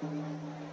Música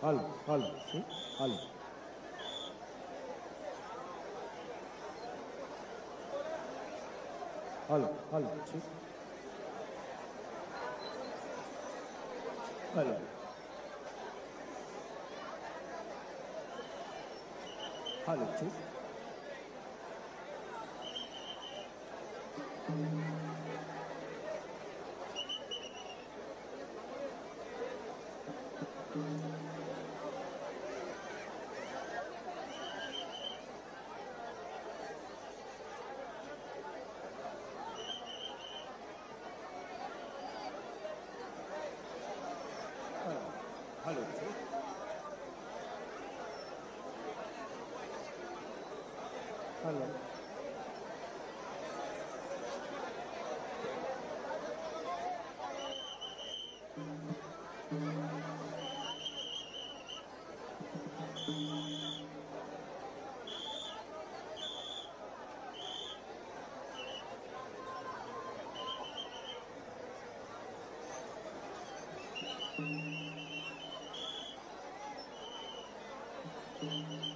Algo, algo, ¿sí? Algo. Algo, algo, ¿sí? Algo. Algo, ¿sí? Thank you.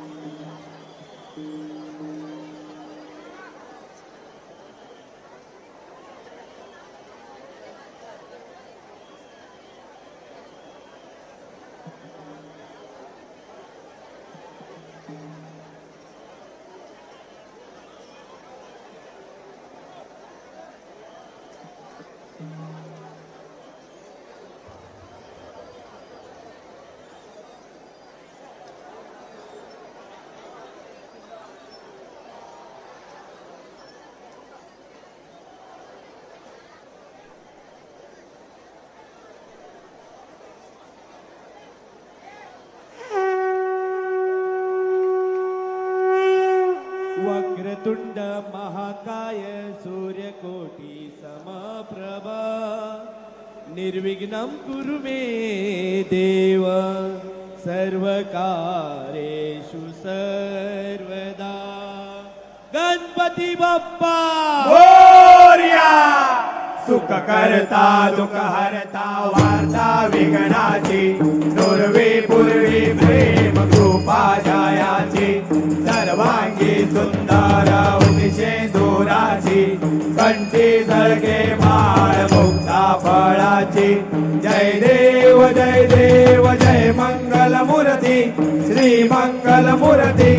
Vakratunda महाकाय सूर्यकोटी समप्रभा। निर्विघ्नं कुरु मे देव सर्वकारेषु सर्वदा। गणपती बाप्पा! मोर्या सुख करता दुख हरता वार्ता विघ्नाची नुरवी पूर्वी सुंदर उदिशे दोराची कंठी झळके माळ मुक्ता फळाची. जय देव जय देव जय मंगल मूर्ती श्री मंगल मूर्ती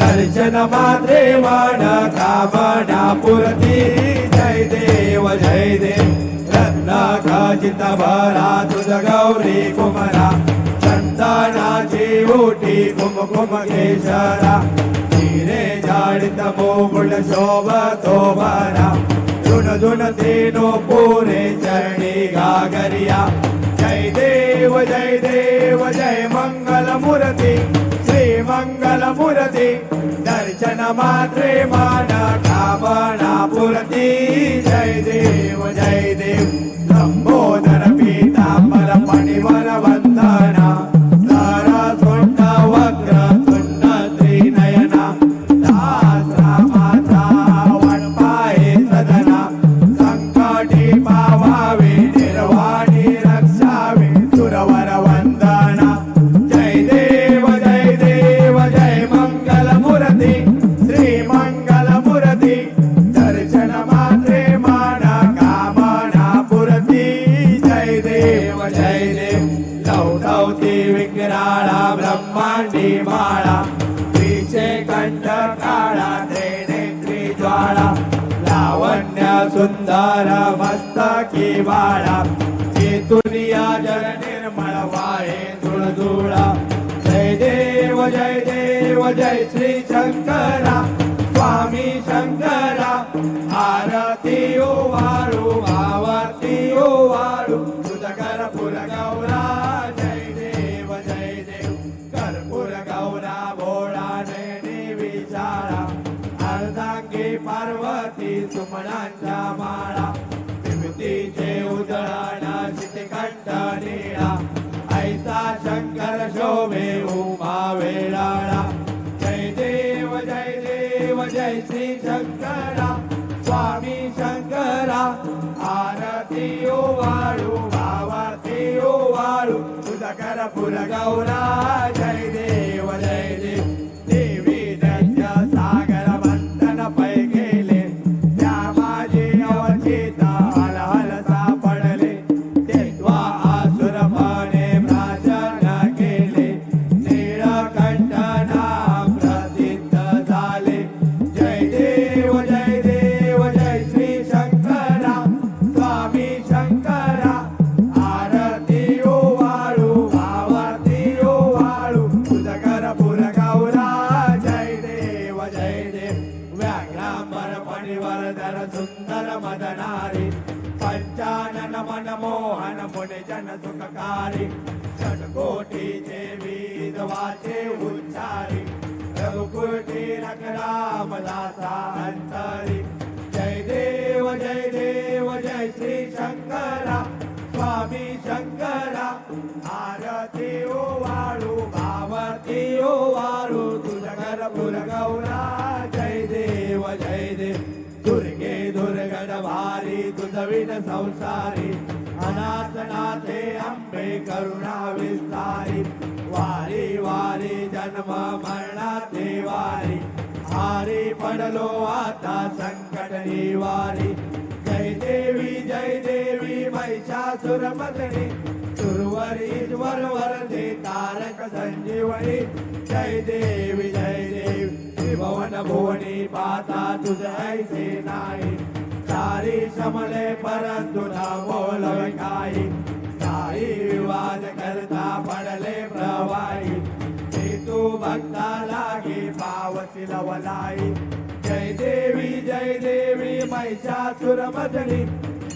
दर्शन मात्रे मान कामना पुरती जय देव जय देव रत्ना खचित भरा तुझ गौरी कुमरा. તાનાજી ઉઠી ગુમ ગુમ કેસરા ધીરે જાડ તમો ગુણ શોભ તોબરા જુન જુન તેનો પૂરે ચરણી ગાગરિયા જય દેવ જય દેવ જય મંગલ મુરતિ શ્રી મંગલ મુરતિ દર્શન માત્રે માના કામના પુરતિ જય દેવ જય દેવ લંબોદર પિતા પર પણિવર વંદના जय श्री शंकरा स्वामी शंकरा आरती वाळू. तुझा कर फुल गौरा जय देव शंकरा आरती ओ वाळू भावती ओ वाळू तुझ कर्पूर गौरा जय देव जय देव. भारी तुझविन संसारी अनाथ नाथे अंबे करुणा विस्तारी वारी वारी जन्म मरणाते वारी हारी पडलो आता संकट निवारी देवी जय देवी महिषासुर मदनी सुरवर ईश्वर वरदे तारक संजीवनी जय देवी जय देवी भवन भुवनी पाता तुझ ऐसे नाही सारी समले परंतु न बोल काही सारी विवाद करता पडले प्रवाही ते तू भक्ता लागे पावती लवलाई देवी जय देवी महिषासुर मदनी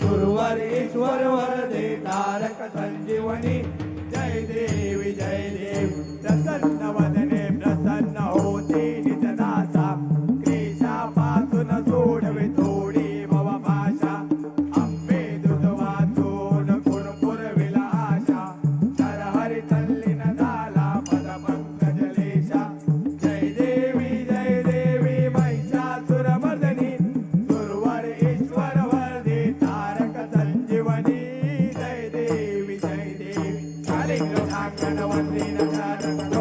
गुरुवर ईश्वर वरदे तारक संजीवनी जय देवी जय देवी प्रसन्न वदने। na a tana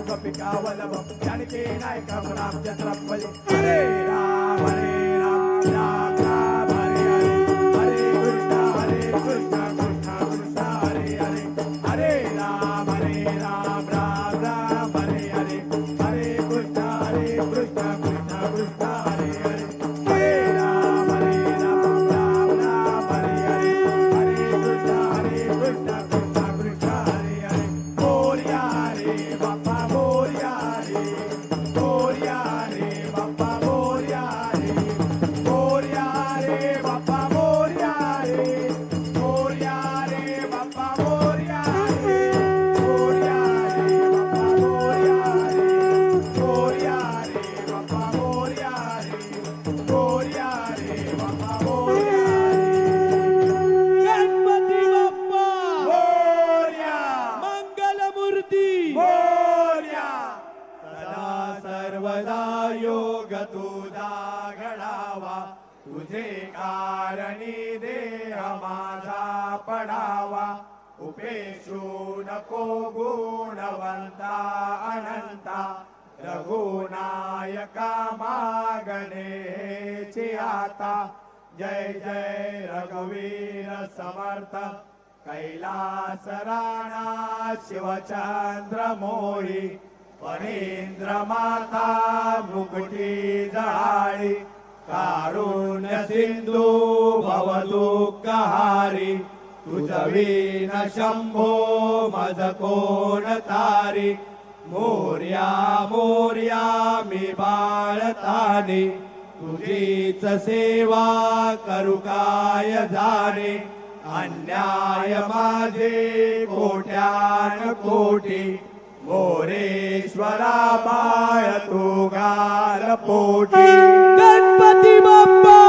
గోపికావల్లభం జనకే నాయకం Ramachandrapalli Hare Rama Hare Rama Rama Rama Hare Hare Hare Krishna Hare Krishna Krishna Krishna Hare Hare Hare Rama Hare Rama सदा सर्वदा योग तुझा घडावा तुझे कारणी देह माझा पडावा। उपेशू नको गुणवंता अनंता। रघुनायका मागणे आता। जय जय रघुवीर समर्थ। कैलास राणा शिवचंद्र मोरी परेंद्र माता मुकुटी जळाळी कारुण्य सिंधू भवदुःखहारी तुझवीन शंभो मज कोण तारी मोर्या मोर्या मी बाळताने तुझीच सेवा करू काय जाणे अन्याय माझे कोट्यान कोटी मोरेश्वरा बाळ तो गाल पोटी. Ganpati Bappa!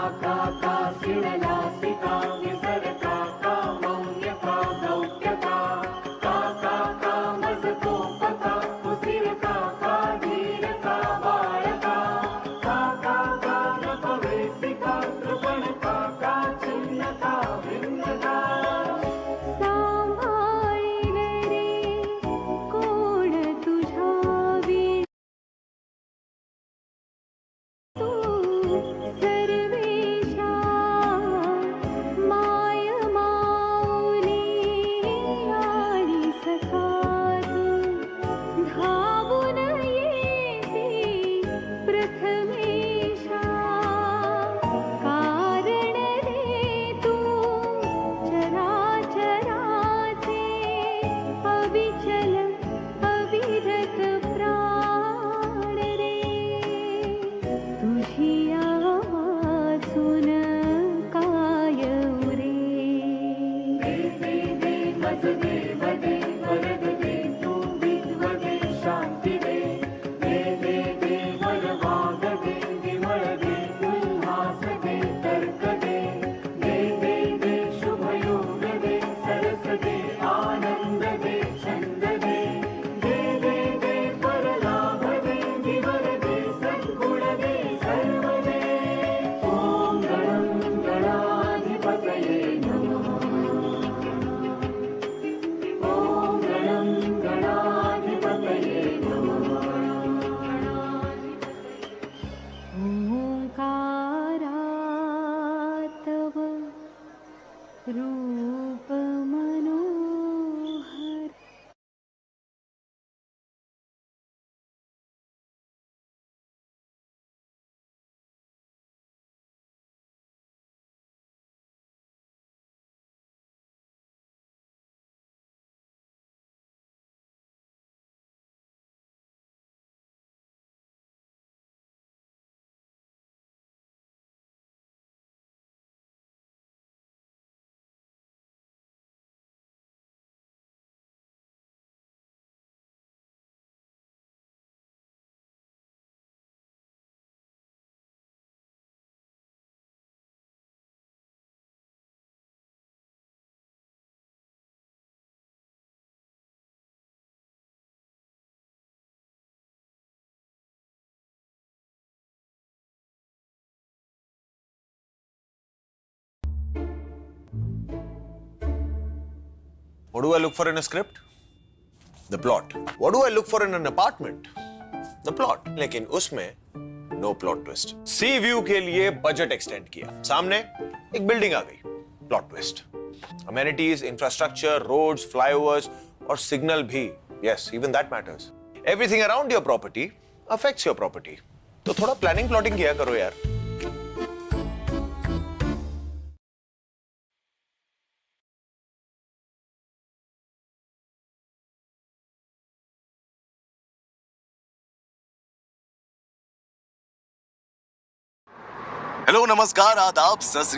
सांभाळील What do I look for in a script? The plot. What do I look for in an apartment? The plot. लेकिन उसमें no plot twist sea view के लिए बजट एक्सटेंड किया सामने एक बिल्डिंग आ गई plot twist amenities infrastructure roads flyovers और signal भी yes even that matters everything around your property affects your property तो थोड़ा प्लानिंग प्लॉटिंग किया करो यार हेलो नमस्कार, आदाब सत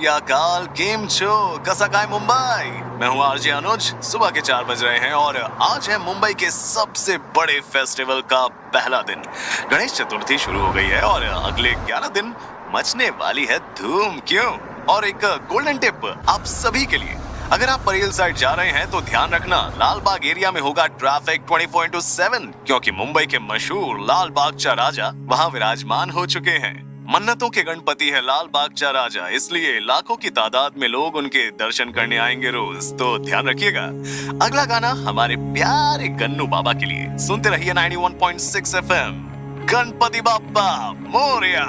गेम शो कसा मुंबई? मैं हूँ आरजे अनुज, सुबह के चार बज रहे हैं और आज है मुंबई के सबसे बड़े फेस्टिवल का पहला दिन। गणेश चतुर्थी शुरू हो गई है और अगले ग्यारह दिन मचने वाली है धूम। क्यों? और एक गोल्डन टिप आप सभी के लिए। अगर आप परेल साइड जा रहे हैं तो ध्यान रखना लाल बाग एरिया में होगा ट्रैफ़िक 24 इंटू सेवन क्योंकि मुंबई के मशहूर लाल बागचा राजा वहाँ विराजमान हो चुके हैं। मन्नतों के गणपति है, लाल बागचा राजा। इसलिए लाखों की तादाद में लोग उनके दर्शन करने आएँगे रोज। तो ध्यान रखिएगा। अगला गाना हमारे प्यारे गन्नू बाबा के लिए। सुनते रहिए 91.6 एफएम गणपति बाप्पा मोरिया।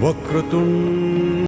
वक्रतुंड